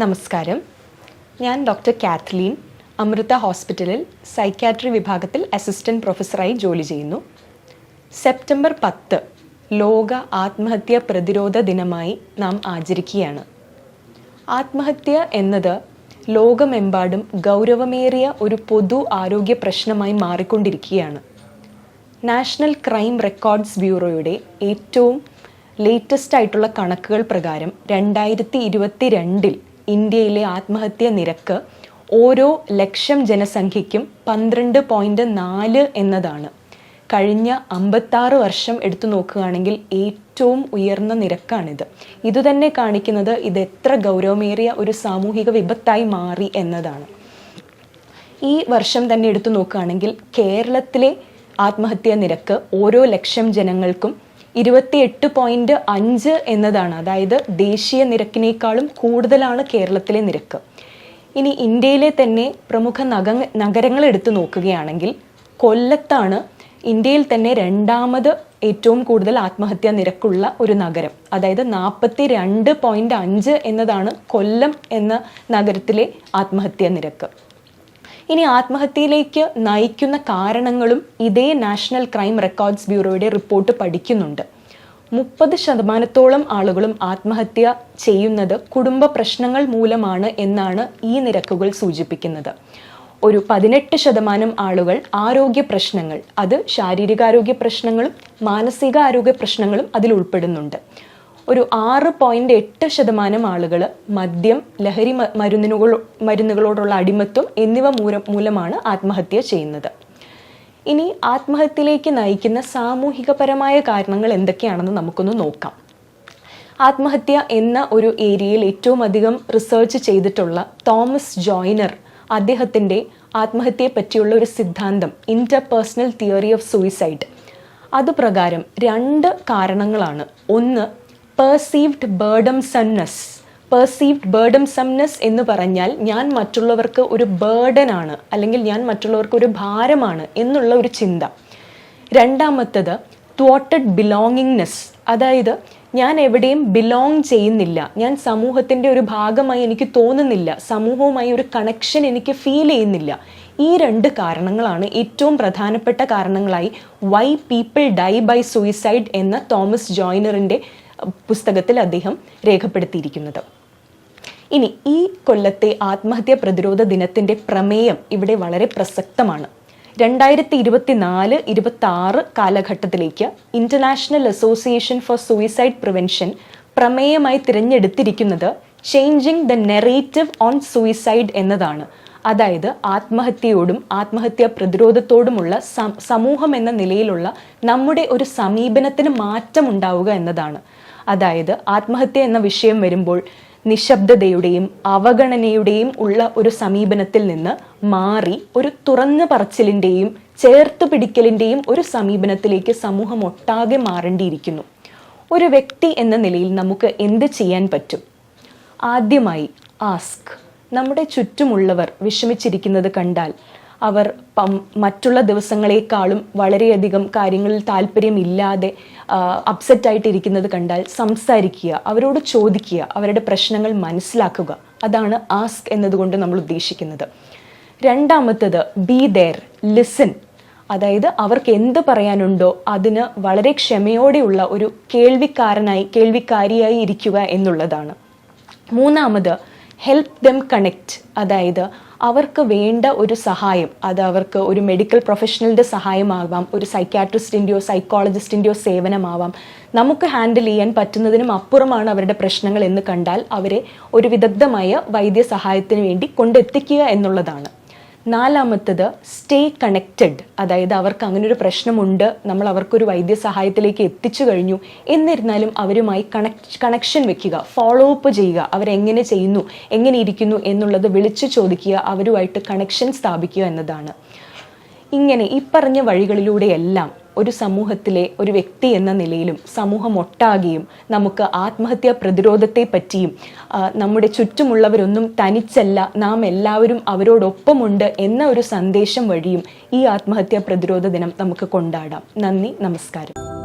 നമസ്കാരം. ഞാൻ doctor Kathleen Amrita ഹോസ്പിറ്റലിൽ സൈക്യാട്രി വിഭാഗത്തിൽ അസിസ്റ്റന്റ് പ്രൊഫസറായി ജോലി ചെയ്യുന്നു. സെപ്റ്റംബർ പത്ത് ലോക ആത്മഹത്യ പ്രതിരോധ ദിനമായി നാം ആചരിക്കുകയാണ്. ആത്മഹത്യ എന്നത് ലോകമെമ്പാടും ഗൗരവമേറിയ ഒരു പൊതു ആരോഗ്യ പ്രശ്നമായി മാറിക്കൊണ്ടിരിക്കുകയാണ്. നാഷണൽ ക്രൈം റെക്കോർഡ്സ് ബ്യൂറോയുടെ ഏറ്റവും ലേറ്റസ്റ്റ് ആയിട്ടുള്ള കണക്കുകൾ പ്രകാരം രണ്ടായിരത്തി ഇരുപത്തി രണ്ടിൽ ഇന്ത്യയിലെ ആത്മഹത്യ നിരക്ക് ഓരോ ലക്ഷം ജനസംഖ്യയ്ക്കും പന്ത്രണ്ട് പോയിന്റ് നാല് എന്നതാണ്. കഴിഞ്ഞ അമ്പത്താറ് വർഷം എടുത്തു നോക്കുകയാണെങ്കിൽ ഏറ്റവും ഉയർന്ന നിരക്കാണിത്. ഇതുതന്നെ കാണിക്കുന്നത് ഇത് എത്ര ഗൗരവമേറിയ ഒരു സാമൂഹിക വിപത്തായി മാറി എന്നതാണ്. ഈ വർഷം തന്നെ എടുത്തു നോക്കുകയാണെങ്കിൽ കേരളത്തിലെ ആത്മഹത്യാ നിരക്ക് ഓരോ ലക്ഷം ജനങ്ങൾക്കും ഇരുപത്തിയെട്ട് പോയിന്റ് അഞ്ച് എന്നതാണ്. അതായത് ദേശീയ നിരക്കിനേക്കാളും കൂടുതലാണ് കേരളത്തിലെ നിരക്ക്. ഇനി ഇന്ത്യയിലെ തന്നെ പ്രമുഖ നഗ നഗരങ്ങൾ എടുത്തു നോക്കുകയാണെങ്കിൽ കൊല്ലത്താണ് ഇന്ത്യയിൽ തന്നെ രണ്ടാമത് ഏറ്റവും കൂടുതൽ ആത്മഹത്യാ നിരക്കുള്ള ഒരു നഗരം. അതായത് നാൽപ്പത്തി രണ്ട് പോയിന്റ് അഞ്ച് എന്നതാണ് കൊല്ലം എന്ന നഗരത്തിലെ ആത്മഹത്യാ നിരക്ക്. ഇനി ആത്മഹത്യയിലേക്ക് നയിക്കുന്ന കാരണങ്ങളും ഇതേ നാഷണൽ ക്രൈം റെക്കോർഡ്സ് ബ്യൂറോയുടെ റിപ്പോർട്ട് പഠിക്കുന്നുണ്ട്. മുപ്പത് ശതമാനത്തോളം ആളുകളും ആത്മഹത്യ ചെയ്യുന്നത് കുടുംബ പ്രശ്നങ്ങൾ മൂലമാണ് എന്നാണ് ഈ നിരക്കുകൾ സൂചിപ്പിക്കുന്നത്. ഒരു പതിനെട്ട് ശതമാനം ആളുകൾ ആരോഗ്യ പ്രശ്നങ്ങൾ അത് ശാരീരികാരോഗ്യ പ്രശ്നങ്ങളും മാനസികാരോഗ്യ പ്രശ്നങ്ങളും അതിൽ ഉൾപ്പെടുന്നുണ്ട്. ഒരു ആറ് പോയിന്റ് എട്ട് ശതമാനം ആളുകൾ മദ്യം ലഹരി മരുന്നിനുകൾ മരുന്നുകളോടുള്ള അടിമത്വം എന്നിവ മൂലം മൂലമാണ് ആത്മഹത്യ ചെയ്യുന്നത്. ഇനി ആത്മഹത്യയിലേക്ക് നയിക്കുന്ന സാമൂഹികപരമായ കാരണങ്ങൾ എന്തൊക്കെയാണെന്ന് നമുക്കൊന്ന് നോക്കാം. ആത്മഹത്യ എന്ന ഒരു ഏരിയയിൽ ഏറ്റവും അധികം റിസർച്ച് ചെയ്തിട്ടുള്ള തോമസ് ജോയിനർ അദ്ദേഹത്തിന്റെ ആത്മഹത്യയെ പറ്റിയുള്ള ഒരു സിദ്ധാന്തം ഇന്റർപേഴ്സണൽ തിയറി ഓഫ് സൂയിസൈഡ് അതുപ്രകാരം രണ്ട് കാരണങ്ങളാണ്. ഒന്ന് പെർസീവ്ഡ് ബേർഡം സൺനെസ് പെർസീവ്ഡ് ബേർഡം സംനെസ് എന്ന് പറഞ്ഞാൽ ഞാൻ മറ്റുള്ളവർക്ക് ഒരു ബേർഡൻ ആണ് അല്ലെങ്കിൽ ഞാൻ മറ്റുള്ളവർക്ക് ഒരു ഭാരമാണ് എന്നുള്ള ഒരു ചിന്ത. രണ്ടാമത്തത് ത്വോട്ടഡ് ബിലോങ്ങിങ്നെസ് അതായത് ഞാൻ എവിടെയും ബിലോങ് ചെയ്യുന്നില്ല. ഞാൻ സമൂഹത്തിന്റെ ഒരു ഭാഗമായി എനിക്ക് തോന്നുന്നില്ല. സമൂഹവുമായി ഒരു കണക്ഷൻ എനിക്ക് ഫീൽ ചെയ്യുന്നില്ല. ഈ രണ്ട് കാരണങ്ങളാണ് ഏറ്റവും പ്രധാനപ്പെട്ട കാരണങ്ങളായി why people die by suicide എന്ന തോമസ് ജോയിനറിന്റെ പുസ്തകത്തിൽ അദ്ദേഹം രേഖപ്പെടുത്തിയിരിക്കുന്നത്. ഇനി ഈ കൊല്ലത്തെ ആത്മഹത്യാ പ്രതിരോധ ദിനത്തിന്റെ പ്രമേയം ഇവിടെ വളരെ പ്രസക്തമാണ്. രണ്ടായിരത്തി ഇരുപത്തി നാല് ഇരുപത്തി ആറ് കാലഘട്ടത്തിലേക്ക് international association for suicide prevention പ്രമേയമായി തിരഞ്ഞെടുത്തിരിക്കുന്നത് changing the narrative on suicide എന്നതാണ്. അതായത് ആത്മഹത്യയോടും ആത്മഹത്യാ പ്രതിരോധത്തോടുമുള്ള സമൂഹം എന്ന നിലയിലുള്ള നമ്മുടെ ഒരു സമീപനത്തിന് മാറ്റമുണ്ടാവുക എന്നതാണ്. അതായത് ആത്മഹത്യ എന്ന വിഷയം വരുമ്പോൾ നിശബ്ദതയുടെയും അവഗണനയുടെയും ഉള്ള ഒരു സമീപനത്തിൽ നിന്ന് മാറി ഒരു തുറന്നു പറച്ചിലിന്റെയും ചേർത്ത് പിടിക്കലിന്റെയും ഒരു സമീപനത്തിലേക്ക് സമൂഹം ഒട്ടാകെ മാറേണ്ടിയിരിക്കുന്നു. ഒരു വ്യക്തി എന്ന നിലയിൽ നമുക്ക് എന്ത് ചെയ്യാൻ പറ്റും? ആദ്യമായി ആസ്ക്. നമ്മുടെ ചുറ്റുമുള്ളവർ വിഷമിച്ചിരിക്കുന്നത് കണ്ടാൽ അവർ മറ്റുള്ള ദിവസങ്ങളെക്കാളും വളരെയധികം കാര്യങ്ങളിൽ താല്പര്യമില്ലാതെ അപ്സെറ്റ് ആയിട്ടിരിക്കുന്നത് കണ്ടാൽ സംസാരിക്കുക അവരോട് ചോദിക്കുക അവരുടെ പ്രശ്നങ്ങൾ മനസ്സിലാക്കുക. അതാണ് ആസ്ക് എന്നതുകൊണ്ട് നമ്മൾ ഉദ്ദേശിക്കുന്നത്. രണ്ടാമത്തത് ബി ദർ ലിസൺ അതായത് അവർക്ക് എന്ത് പറയാനുണ്ടോ അതിന് വളരെ ക്ഷമയോടെയുള്ള ഒരു കേൾവിക്കാരനായി കേൾവിക്കാരിയായി ഇരിക്കുക എന്നുള്ളതാണ്. മൂന്നാമത് ഹെൽപ്പ് ദം കണക്റ്റ് അതായത് അവർക്ക് വേണ്ട ഒരു സഹായം അത് അവർക്ക് ഒരു മെഡിക്കൽ പ്രൊഫഷണലിന്റെ സഹായമാവാം ഒരു സൈക്യാട്രിസ്റ്റിന്റെയോ സൈക്കോളജിസ്റ്റിന്റെയോ സേവനമാവാം. നമുക്ക് ഹാൻഡിൽ ചെയ്യാൻ പറ്റുന്നതിനും അപ്പുറമാണ് അവരുടെ പ്രശ്നങ്ങൾ എന്ന് കണ്ടാൽ അവരെ ഒരു വിദഗ്ധമായ വൈദ്യസഹായത്തിന് വേണ്ടി കൊണ്ടെത്തിക്കുക എന്നുള്ളതാണ്. നാലാമത്തത് സ്റ്റേ കണക്റ്റഡ് അതായത് അവർക്ക് അങ്ങനെ ഒരു പ്രശ്നമുണ്ട്. നമ്മൾ അവർക്കൊരു വൈദ്യസഹായത്തിലേക്ക് എത്തിച്ചു കഴിഞ്ഞു. എന്നിരുന്നാലും അവരുമായി കണക്ട് കണക്ഷൻ വെക്കുക ഫോളോ അപ്പ് ചെയ്യുക. അവരെങ്ങനെ ചെയ്യുന്നു എങ്ങനെ ഇരിക്കുന്നു എന്നുള്ളത് വിളിച്ചു ചോദിക്കുക അവരുമായിട്ട് കണക്ഷൻ സ്ഥാപിക്കുക എന്നതാണ്. ഇങ്ങനെ ഈ പറഞ്ഞ വഴികളിലൂടെയെല്ലാം ഒരു സമൂഹത്തിലെ ഒരു വ്യക്തി എന്ന നിലയിലും സമൂഹം ഒട്ടാകെയും നമുക്ക് ആത്മഹത്യാ പ്രതിരോധത്തെ പറ്റിയും നമ്മുടെ ചുറ്റുമുള്ളവരൊന്നും തനിച്ചല്ല നാം എല്ലാവരും അവരോടൊപ്പമുണ്ട് എന്ന ഒരു സന്ദേശം വഴിയും ഈ ആത്മഹത്യാ പ്രതിരോധ ദിനം നമുക്ക് കൊണ്ടാടാം. നന്ദി നമസ്കാരം.